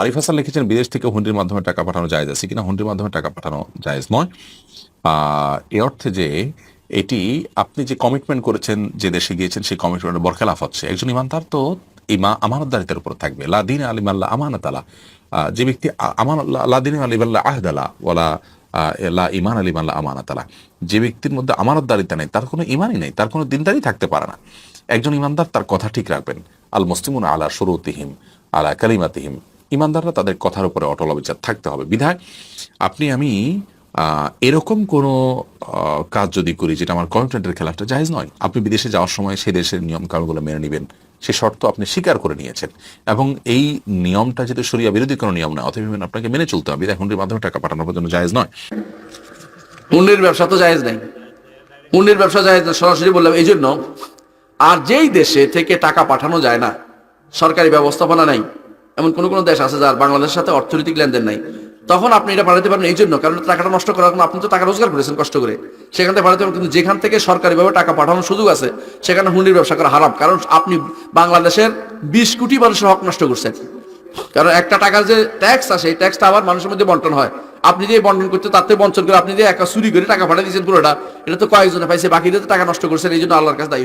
আরিফ হাসান লিখেছেন বিদেশ থেকে হুন্ডির মাধ্যমে টাকা পাঠানো যায় আছে কিনা? হুন্ডির মাধ্যমে টাকা পাঠানো জায়েজ নয়। এ অর্থে যে এটি আপনি যে কমিটমেন্ট করেছেন যে দেশে গিয়েছেন সেই কমিটমেন্টের বরখেলাফ হচ্ছে। একজন ইমানদার তো ইমা আমানতদারিতার উপর থাকবে। লাদিন আলিম আল্লাহ আমানত আলা যে ব্যক্তি আমান লাদিন আলিম আল্লাহ আহদালা ওলা আহ, ইমান আলিম আল্লাহ আমানত আলা যে ব্যক্তির মধ্যে আমানতদারিতা নেই তার কোনো ইমানই নেই তার কোনো দিনদারি থাকতে পারে না। একজন ইমানদার তার কথা ঠিক রাখবেন। আল মুসলিমুন আলা শুরুতিহিম আলা কালিমাতিহিম। ইমানদাররা তাদের কথার উপরে অটল অবিচার থাকতে হবে। বিধায় আপনি, আমি এরকম কোনো কাজ যদি করি যেটা আমার কমিটমেন্টের খেলাফটা জায়েজ নয়, আপনি বিদেশে যাওয়ার সময় সে দেশের নিয়ম কানুনগুলো মেনে নেবেন। সে শর্ত আপনি স্বীকার করে নিয়েছেন। এবং এই নিয়মটা যেহেতু সরিয়া বিরোধী কোনো নিয়ম না, অতএব আপনাকে মেনে চলতে হবে। এখন মাধ্যমে টাকা পাঠানোর জন্য জায়েজ নয়। হুন্ডির ব্যবসা তো জায়েজ নাই। হুন্ডির ব্যবসা জায়েজ না সরাসরি বললাম এই জন্য আর যেই দেশে থেকে টাকা পাঠানো যায় না, সরকারি ব্যবস্থাপনা নাই। এমন কোন কোনো দেশ আছে যার বাংলাদেশের সাথে অর্থনৈতিক লেনদেন নাই। তখন আপনি এটা পাঠাতে পারেন এই জন্য, কারণ টাকাটা নষ্ট করার কারণে আপনি তো টাকা রোজগার করেছেন কষ্ট করে। সেখান থেকে পাঠাতে পারেন কিন্তু যেখান থেকে সরকারিভাবে টাকা পাঠানোর সুযোগ আছে, সেখানে হুন্ডির ব্যবসা করা হারাম। কারণ আপনি বাংলাদেশের বিশ কোটি মানুষের হক নষ্ট করছেন। কারণ একটা টাকার যে ট্যাক্স আসে এই ট্যাক্সটা আবার মানুষের মধ্যে বন্টন হয়। আপনি যে বন্টন করতে থেকে বঞ্চন করে আপনি যে একা চুরি করে টাকা পাঠিয়ে দিয়েছেন পুরোটা, এটা তো কয়েকজনে পাইছে, বাকিদের টাকা নষ্ট করছেন, এই জন্য আল্লাহর কাছে দায়ী